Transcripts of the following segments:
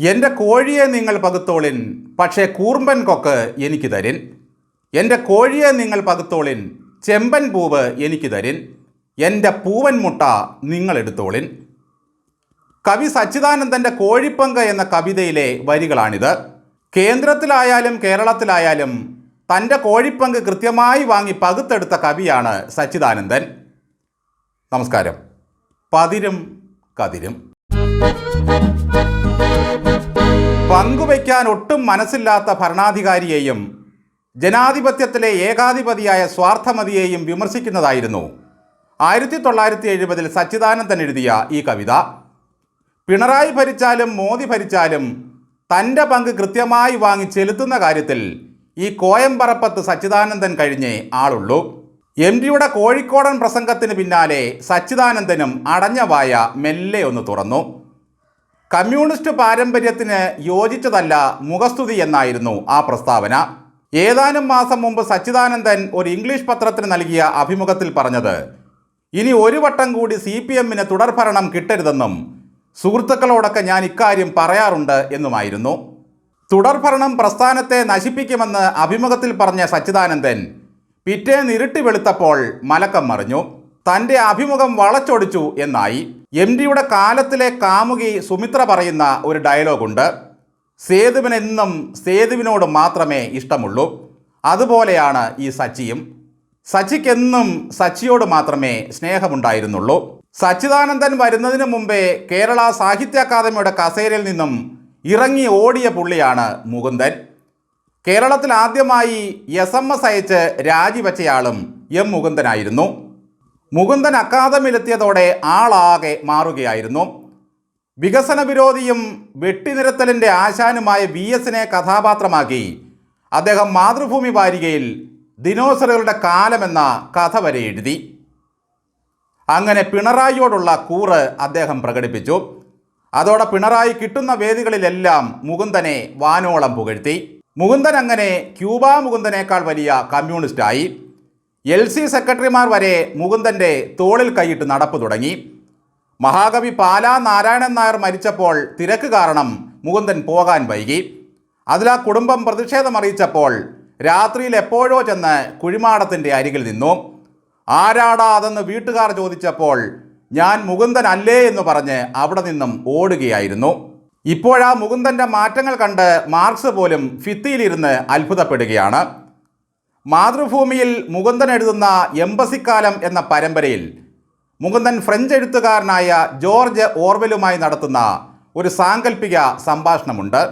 എന്റെ കോഴിയെ നിങ്ങൾ പകുത്തോളിൻ പക്ഷേ കൂർമ്പൻ കൊക്ക് എനിക്ക് തരിൻ. എന്റെ കോഴിയെ നിങ്ങൾ പകുത്തോളിൻ ചെമ്പൻ പൂവ് എനിക്ക് തരിൻ. എന്റെ പൂവൻ മുട്ട നിങ്ങൾ എടുത്തോളിൻ. കവി സച്ചിദാനന്ദന്റെ കോഴിപ്പങ്ക് എന്ന കവിതയിലെ വരികളാണിത്. കേന്ദ്രത്തിലായാലും കേരളത്തിലായാലും തന്റെ കോഴിപ്പങ്ക് കൃത്യമായി വാങ്ങി പകുത്തെടുത്ത കവിയാണ് സച്ചിദാനന്ദൻ. നമസ്കാരം. പതിരും കതിരും. പങ്കുവയ്ക്കാൻ ഒട്ടും മനസ്സില്ലാത്ത ഭരണാധികാരിയെയും ജനാധിപത്യത്തിലെ ഏകാധിപതിയായ സ്വാർത്ഥമതിയെയും വിമർശിക്കുന്നതായിരുന്നു. ആയിരത്തി തൊള്ളായിരത്തി എഴുപതിൽ സച്ചിദാനന്ദൻ എഴുതിയ ഈ കവിത പിണറായി ഭരിച്ചാലും മോദി ഭരിച്ചാലും തന്റെ പങ്ക് കൃത്യമായി വാങ്ങി ചെലുത്തുന്ന കാര്യത്തിൽ ഈ കോയമ്പറപ്പത്ത് സച്ചിദാനന്ദൻ കഴിഞ്ഞേ ആളുള്ളൂ. എം ഡിയുടെ കോഴിക്കോടൻ പ്രസംഗത്തിന് പിന്നാലെ സച്ചിദാനന്ദനും അടഞ്ഞ വായ മെല്ലെ ഒന്ന് തുറന്നു. കമ്മ്യൂണിസ്റ്റ് പാരമ്പര്യത്തിന് യോജിച്ചതല്ല മുഖസ്തുതി എന്നായിരുന്നു ആ പ്രസ്താവന. ഏതാനും മാസം മുമ്പ് സച്ചിദാനന്ദൻ ഒരു ഇംഗ്ലീഷ് പത്രത്തിന് നൽകിയ അഭിമുഖത്തിൽ പറഞ്ഞത് ഇനി ഒരു വട്ടം കൂടി സി പി എമ്മിന് തുടർഭരണം കിട്ടരുതെന്നും സുഹൃത്തുക്കളോടൊക്കെ ഞാൻ ഇക്കാര്യം പറയാറുണ്ട് എന്നുമായിരുന്നു. തുടർഭരണം പ്രസ്ഥാനത്തെ നശിപ്പിക്കുമെന്ന് അഭിമുഖത്തിൽ പറഞ്ഞ സച്ചിദാനന്ദൻ പിറ്റേ നിരുട്ടി വെളുത്തപ്പോൾ മലക്കം മറിഞ്ഞു. തന്റെ അഭിമുഖം വളച്ചൊടിച്ചു എന്നായി. എം ഡിയുടെ കാലത്തിലെ കാമുകി സുമിത്ര പറയുന്ന ഒരു ഡയലോഗുണ്ട്. സേതുവിനെന്നും സേതുവിനോട് മാത്രമേ ഇഷ്ടമുള്ളൂ. അതുപോലെയാണ് ഈ സച്ചിയും. സച്ചിക്കെന്നും സച്ചിയോട് മാത്രമേ സ്നേഹമുണ്ടായിരുന്നുള്ളൂ. സച്ചിദാനന്ദൻ വരുന്നതിന് മുമ്പേ കേരള സാഹിത്യ അക്കാദമിയുടെ കസേരയിൽ നിന്നും ഇറങ്ങി ഓടിയ പുള്ളിയാണ് മുകുന്ദൻ. കേരളത്തിൽ ആദ്യമായി എസ് എം എസ് അയച്ച് രാജിവെച്ചയാളും എം മുകുന്ദനായിരുന്നു. മുകുന്ദൻ അക്കാദമിയിലെത്തിയതോടെ ആളാകെ മാറുകയായിരുന്നു. വികസന വിരോധിയും വെട്ടിനിരത്തലിന്റെ ആശാനുമായ വി എസിനെ കഥാപാത്രമാക്കി. അദ്ദേഹം മാതൃഭൂമി വാരികയിൽ ദിനോസറുകളുടെ കാലമെന്ന കഥ വരെ എഴുതി. അങ്ങനെ പിണറായിയോടുള്ള കൂറ് അദ്ദേഹം പ്രകടിപ്പിച്ചു. അതോടെ പിണറായി കിട്ടുന്ന വേദികളിലെല്ലാം മുകുന്ദനെ വാനോളം പുകഴ്ത്തി. മുകുന്ദൻ അങ്ങനെ ക്യൂബ മുകുന്ദനേക്കാൾ വലിയ കമ്മ്യൂണിസ്റ്റായി. എൽ സി സെക്രട്ടറിമാർ വരെ മുകുന്ദന്റെ തോളിൽ കൈയിട്ട് നടപ്പ് തുടങ്ങി. മഹാകവി പാലാ നാരായണൻ നായർ മരിച്ചപ്പോൾ തിരക്ക് കാരണം മുകുന്ദൻ പോകാൻ വൈകി. അതിൽ ആ കുടുംബം പ്രതിഷേധം അറിയിച്ചപ്പോൾ രാത്രിയിൽ എപ്പോഴോ ചെന്ന് കുഴിമാടത്തിന്റെ അരികിൽ നിന്നു. ആരാടാ അതെന്ന് വീട്ടുകാർ ചോദിച്ചപ്പോൾ ഞാൻ മുകുന്ദൻ അല്ലേ എന്ന് പറഞ്ഞ് അവിടെ നിന്നും ഓടുകയായിരുന്നു. ഇപ്പോഴാ മുകുന്ദന്റെ മാറ്റങ്ങൾ കണ്ട് മാർക്സ് പോലും ഫിത്തിയിലിരുന്ന് അത്ഭുതപ്പെടുകയാണ്. മാതൃഭൂമിയിൽ മുകുന്ദൻ എഴുതുന്ന എംബസിക്കാലം എന്ന പരമ്പരയിൽ മുകുന്ദൻ ഫ്രഞ്ച് എഴുത്തുകാരനായ ജോർജ് ഓർവെലുമായി നടത്തുന്ന ഒരു സാങ്കല്പിക സംഭാഷണമുണ്ട്.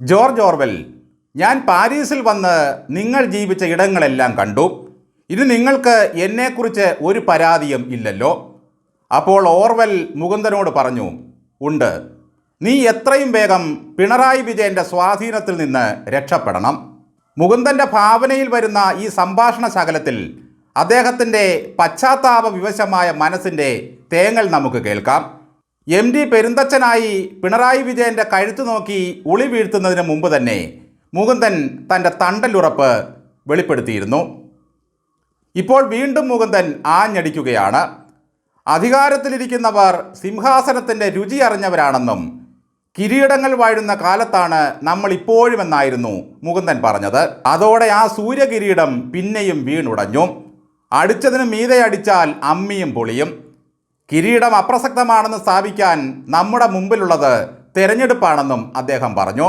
ജോർജ് ഓർവെൽ ഞാൻ പാരീസിൽ വന്ന് നിങ്ങൾ ജീവിച്ച ഇടങ്ങളെല്ലാം കണ്ടു. ഇത് നിങ്ങൾക്ക് എന്നെക്കുറിച്ച് ഒരു പരാതിയും ഇല്ലല്ലോ. അപ്പോൾ ഓർവെൽ മുകുന്ദനോട് പറഞ്ഞു ഉണ്ട്. നീ എത്രയും വേഗം പിണറായി വിജയന്റെ സ്വാധീനത്തിൽ നിന്ന് രക്ഷപ്പെടണം. മുകുന്ദന്റെ ഭാവനയിൽ വരുന്ന ഈ സംഭാഷണ ശകലത്തിൽ അദ്ദേഹത്തിന്റെ പശ്ചാത്താപ വിവശമായ മനസ്സിന്റെ തേങ്ങൽ നമുക്ക് കേൾക്കാം. എം ഡി പെരുന്തച്ചനായി പിണറായി വിജയന്റെ കഴുത്തു നോക്കി ഉളി വീഴ്ത്തുന്നതിന് മുമ്പ് തന്നെ മുകുന്ദൻ തന്റെ തണ്ടലുറപ്പ് വെളിപ്പെടുത്തിയിരുന്നു. ഇപ്പോൾ വീണ്ടും മുകുന്ദൻ ആഞ്ഞടിക്കുകയാണ്. അധികാരത്തിലിരിക്കുന്നവർ സിംഹാസനത്തിന്റെ രുചി അറിഞ്ഞവരാണെന്നും കിരീടങ്ങൾ വാഴുന്ന കാലത്താണ് നമ്മൾ ഇപ്പോഴുമെന്നായിരുന്നു മുകുന്ദൻ പറഞ്ഞത്. അതോടെ ആ സൂര്യകിരീടം പിന്നെയും വീണുടഞ്ഞു. അടിച്ചതിന് മീതെ അടിച്ചാൽ അമ്മിയും പൊളിയും. കിരീടം അപ്രസക്തമാണെന്ന് സ്ഥാപിക്കാൻ നമ്മുടെ മുമ്പിലുള്ളത് തെരഞ്ഞെടുപ്പാണെന്നും അദ്ദേഹം പറഞ്ഞു.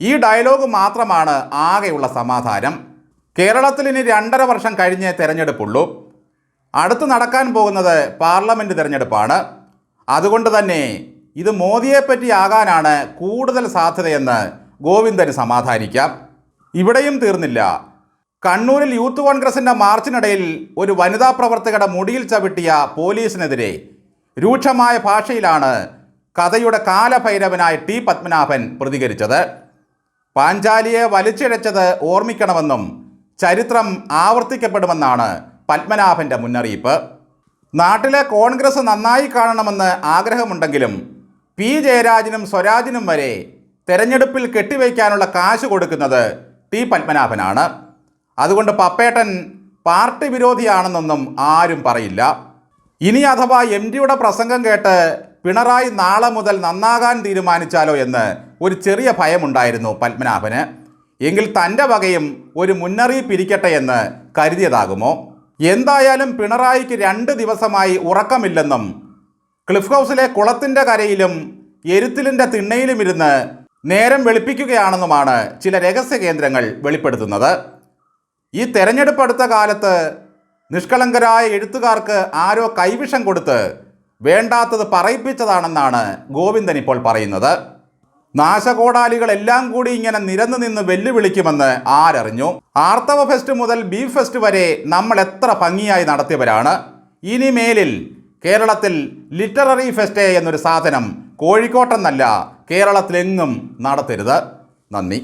ഈ ഡയലോഗ് മാത്രമാണ് ആകെയുള്ള സമാധാനം. കേരളത്തിൽ ഇനി രണ്ടര വർഷം കഴിഞ്ഞേ തെരഞ്ഞെടുപ്പുള്ളൂ. അടുത്ത് നടക്കാൻ പോകുന്നത് പാർലമെന്റ് തിരഞ്ഞെടുപ്പാണ്. അതുകൊണ്ട് തന്നെ ഇത് മോദിയെപ്പറ്റി ആകാനാണ് കൂടുതൽ സാധ്യതയെന്ന് ഗോവിന്ദന് സമാധാനിക്കാം. ഇവിടെയും തീർന്നില്ല. കണ്ണൂരിൽ യൂത്ത് കോൺഗ്രസിന്റെ മാർച്ചിനിടയിൽ ഒരു വനിതാ പ്രവർത്തകയുടെ മുടിയിൽ ചവിട്ടിയ പോലീസിനെതിരെ രൂക്ഷമായ ഭാഷയിലാണ് കഥയുടെ കാലഭൈരവനായ ടി പത്മനാഭൻ പ്രതികരിച്ചത്. പാഞ്ചാലിയെ വലിച്ചിഴച്ചത് ഓർമ്മിക്കണമെന്നും ചരിത്രം ആവർത്തിക്കപ്പെടുമെന്നാണ് പത്മനാഭന്റെ മുന്നറിയിപ്പ്. നാട്ടിലെ കോൺഗ്രസ് നന്നായി കാണണമെന്ന് ആഗ്രഹമുണ്ടെങ്കിലും പി. ജയരാജനും സ്വരാജിനും വരെ തെരഞ്ഞെടുപ്പിൽ കെട്ടിവയ്ക്കാനുള്ള കാശ് കൊടുക്കുന്നത് ടി. പത്മനാഭനാണ്. അതുകൊണ്ട് പപ്പേട്ടൻ പാർട്ടി വിരോധിയാണെന്നൊന്നും ആരും പറയില്ല. ഇനി അഥവാ എം. ഡിയുടെ പ്രസംഗം കേട്ട് പിണറായി നാളെ മുതൽ നന്നാകാൻ തീരുമാനിച്ചാലോ എന്ന് ഒരു ചെറിയ ഭയമുണ്ടായിരുന്നു പത്മനാഭന്. എങ്കിൽ തന്റെ വകയും ഒരു മുന്നറിയിപ്പ് ഇരിക്കട്ടെ എന്ന് കരുതിയതാകുമോ? എന്തായാലും പിണറായിക്ക് രണ്ട് ദിവസമായി ഉറക്കമില്ലെന്നും ക്ലിഫ് ഹൗസിലെ കുളത്തിന്റെ കരയിലും എരുത്തിലിന്റെ തിണ്ണയിലുമിരുന്ന് നേരം വെളുപ്പിക്കുകയാണെന്നുമാണ് ചില രഹസ്യ കേന്ദ്രങ്ങൾ വെളിപ്പെടുത്തുന്നത്. ഈ തെരഞ്ഞെടുപ്പ് അടുത്ത കാലത്ത് നിഷ്കളങ്കരായ എഴുത്തുകാർക്ക് ആരോ കൈവിഷം കൊടുത്ത് വേണ്ടാത്തത് പറയിപ്പിച്ചതാണെന്നാണ് ഗോവിന്ദൻ ഇപ്പോൾ പറയുന്നത്. നാശകോടാലികളെല്ലാം കൂടി ഇങ്ങനെ നിരന്നു നിന്ന് വെല്ലുവിളിക്കുമെന്ന് ആരറിഞ്ഞു. ആർത്തവ ഫെസ്റ്റ് മുതൽ ബീഫ് ഫെസ്റ്റ് വരെ നമ്മൾ എത്ര ഭംഗിയായി നടത്തിയവരാണ്. ഇനി മേലിൽ കേരളത്തിൽ ലിറ്റററി ഫെസ്റ്റേ എന്നൊരു സാധനം കോഴിക്കോട്ടെന്നല്ല കേരളത്തിലെങ്ങും നടത്തരുത്. നന്ദി.